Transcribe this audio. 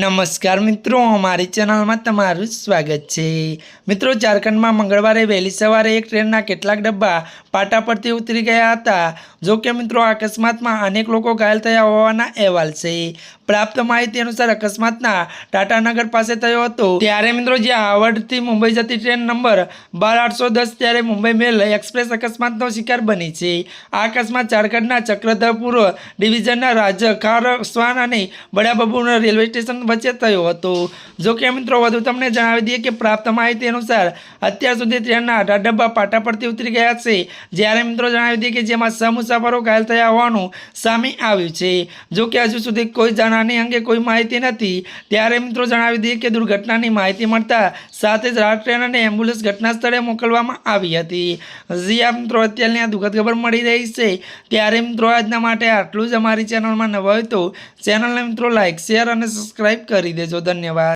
નમસ્કાર મિત્રો, અમારી ચેનલમાં તમારું સ્વાગત છે. મિત્રો, ઝારખંડમાં મંગળવારે વહેલી સવારે એક ટ્રેનના કેટલાક ડબ્બા પાટા પરથી ઉતરી ગયા હતા. જો કે મિત્રો, અકસ્માતમાં અનેક લોકો ઘાયલ થયા હોવાના અહેવાલ છે. પ્રાપ્ત માહિતી અનુસાર અકસ્માતના ટાટાનગર પાસે થયો હતો. ત્યારે મિત્રો જે આવડથી મુંબઈ જતી ટ્રેન નંબર બાર આઠસો દસ, ત્યારે મુંબઈ મેલ એક્સપ્રેસ અકસ્માતનો શિકાર બની છે. આ અકસ્માત ઝારખંડના ચક્રધરપુર ડિવિઝનના રાજ ખારસ્વાન અને બડાબબુર રેલવે સ્ટેશન વચ્ચે થયો હતો. જો કે મિત્રો, વધુ તમને જણાવી દઈએ કે પ્રાપ્ત માહિતી અનુસાર અત્યાર સુધી ટ્રેનના અઢાર ડબ્બા પાટા પરથી ઉતરી ગયા છે. જ્યારે મિત્રો જણાવી દઈએ કે જેમાં છ મુસાફરો ઘાયલ થયા હોવાનું સામે આવ્યું છે. જો કે હજુ સુધી કોઈ જણાની અંગે કોઈ માહિતી નથી. ત્યારે મિત્રો જણાવી દઈએ કે દુર્ઘટનાની માહિતી મળતા સાથે જ રાહત ટ્રેન અને એમ્બ્યુલન્સ ઘટના સ્થળે મોકલવામાં આવી હતી. હજી આ મિત્રો, અત્યારની આ દુઃખદ ખબર મળી રહી છે, ત્યારે મિત્રો, આજના માટે આટલું જ અમારી ચેનલમાં નવા હોય તો ચેનલને મિત્રો લાઇક શેર અને સબસ્ક્રાઈબ કરી દેજો. ધન્યવાદ.